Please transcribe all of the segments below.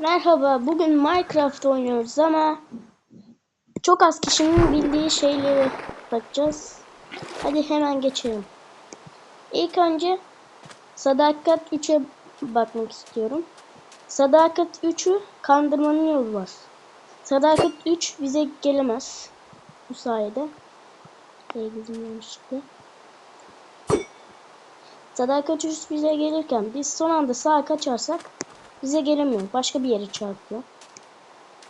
Merhaba, bugün Minecraft oynuyoruz ama çok az kişinin bildiği şeyleri bakacağız. Hadi hemen geçelim. İlk önce Sadakat 3'e bakmak istiyorum. Sadakat 3'ü kandırmanın yolu var. Sadakat 3 bize gelemez. Bu sayede. Şey yanlışlıkla. Sadakat 3 bize gelirken biz son anda sağa kaçarsak bize gelemiyor. Başka bir yere çarpıyor.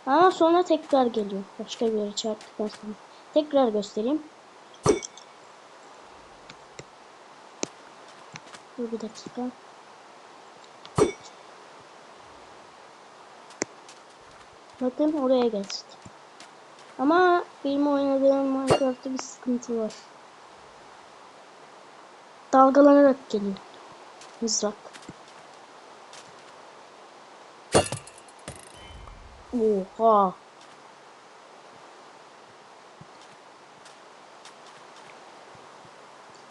Ama sonra tekrar geliyor. Başka bir yere çarptıktan sonra. Tekrar göstereyim. Dur bir dakika. Bakın oraya geçti. Ama benim oynadığım Minecraft'ta bir sıkıntı var. Dalgalanarak geliyor. Mızrak. Oha.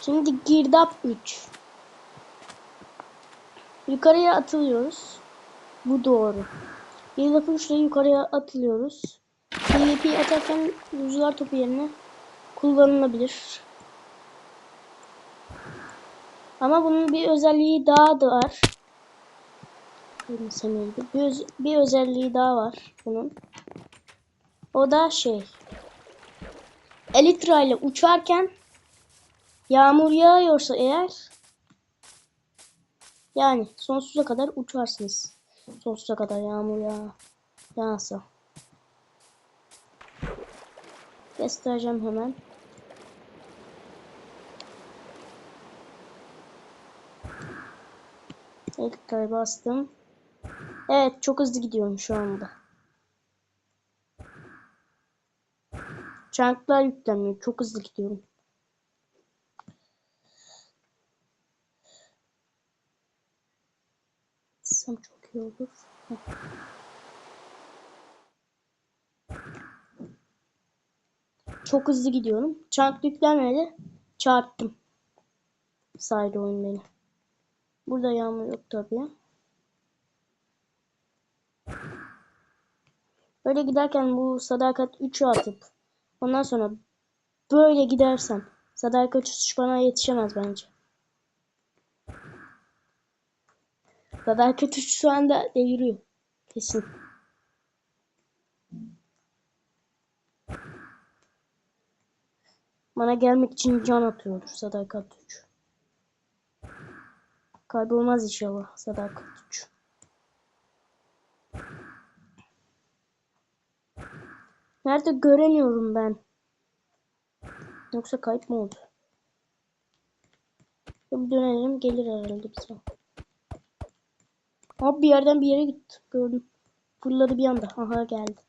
Şimdi girdap 3. Yukarıya atılıyoruz. Bu doğru. Girdap 3 ile yukarıya atılıyoruz. PvP atarken rüzgar topu yerine kullanılabilir. Ama bunun bir özelliği daha da var. Bilmiyorum, bir, öz bir özelliği daha var bunun. O da şey. Elytra ile uçarken yağmur yağıyorsa eğer yani sonsuza kadar uçarsınız. Sonsuza kadar yağmur yağ yağsa. Göstereceğim hemen. Elektra'ya bastım. Evet çok hızlı gidiyorum şu anda. Çanklar yüklenmiyor. Çok hızlı gidiyorum. Sam çok iyi olur. Çok hızlı gidiyorum. Çank yüklenmedi. Çarptım. Saydı oyun beni. Burada yağmur yok tabii. Böyle giderken bu sadakat 3'ü atıp ondan sonra böyle gidersem sadakat 3 bana yetişemez bence. Sadakat 3 şu anda deviriyor. Kesin. Bana gelmek için can atıyordur sadakat 3. Kaybolmaz inşallah sadakat 3. Nerede göremiyorum ben. Yoksa kayıp mı oldu? Bir dönelim gelir herhalde bize. Abi bir yerden bir yere gitti. Gördüm. Fırladı bir anda. Aha geldi.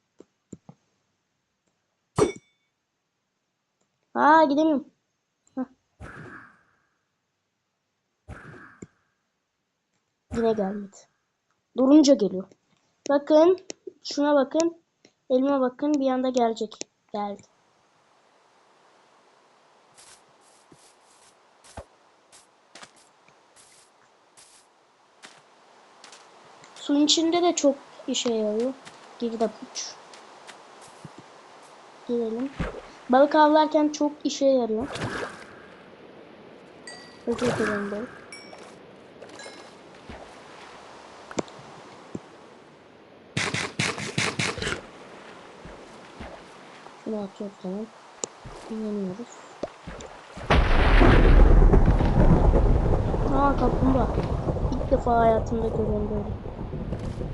Aa gidemiyorum. Heh. Yine gelmedi. Durunca geliyor. Bakın. Şuna bakın. Elime bakın bir anda gelecek. Geldi. Suyun içinde de çok işe yarıyor. Girdap uç. Girelim. Balık avlarken çok işe yarıyor. Özür dilerim balık. Şunu atıyoruz tamam. Dinleniyoruz. Aa kaplumbağa. İlk defa hayatımda görüyorum böyle.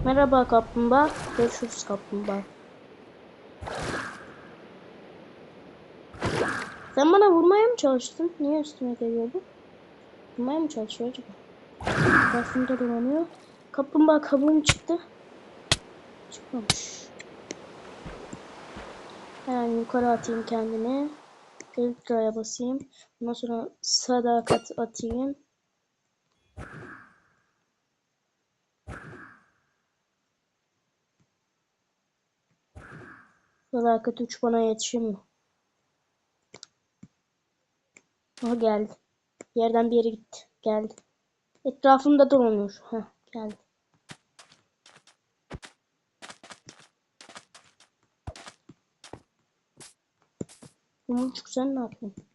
Merhaba kaplumbağa. Görüşürüz kaplumbağa. Sen bana vurmaya mı çalıştın? Niye üstüme geliyordu? Vurmaya mı çalışıyor acaba? Etrafımda dolanıyor. Kaplumbağa kabuğum çıktı. Çıkmamış. Hemen yukarı atayım kendimi. Elektraya basayım. Ondan sonra sadakat atayım. Sadakat 3 bana yetişir mi? Aha geldi. Yerden bir yere gitti. Geldi. Etrafımda dolanıyor. Heh, geldi. Yumurcuk sen ne yapıyorsun?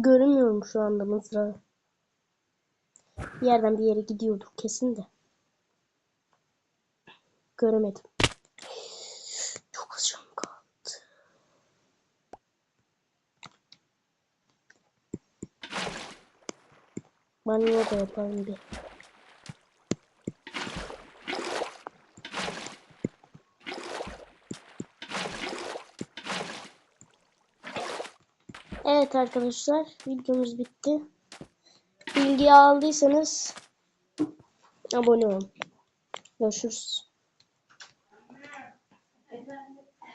Göremiyorum şu anda mızrağı. Bir yerden bir yere gidiyordu kesin de. Göremedim. Çok az canım kaldı. Banyo da yapalım bir. Evet arkadaşlar videomuz bitti. Bilgiyi aldıysanız abone olun. Görüşürüz.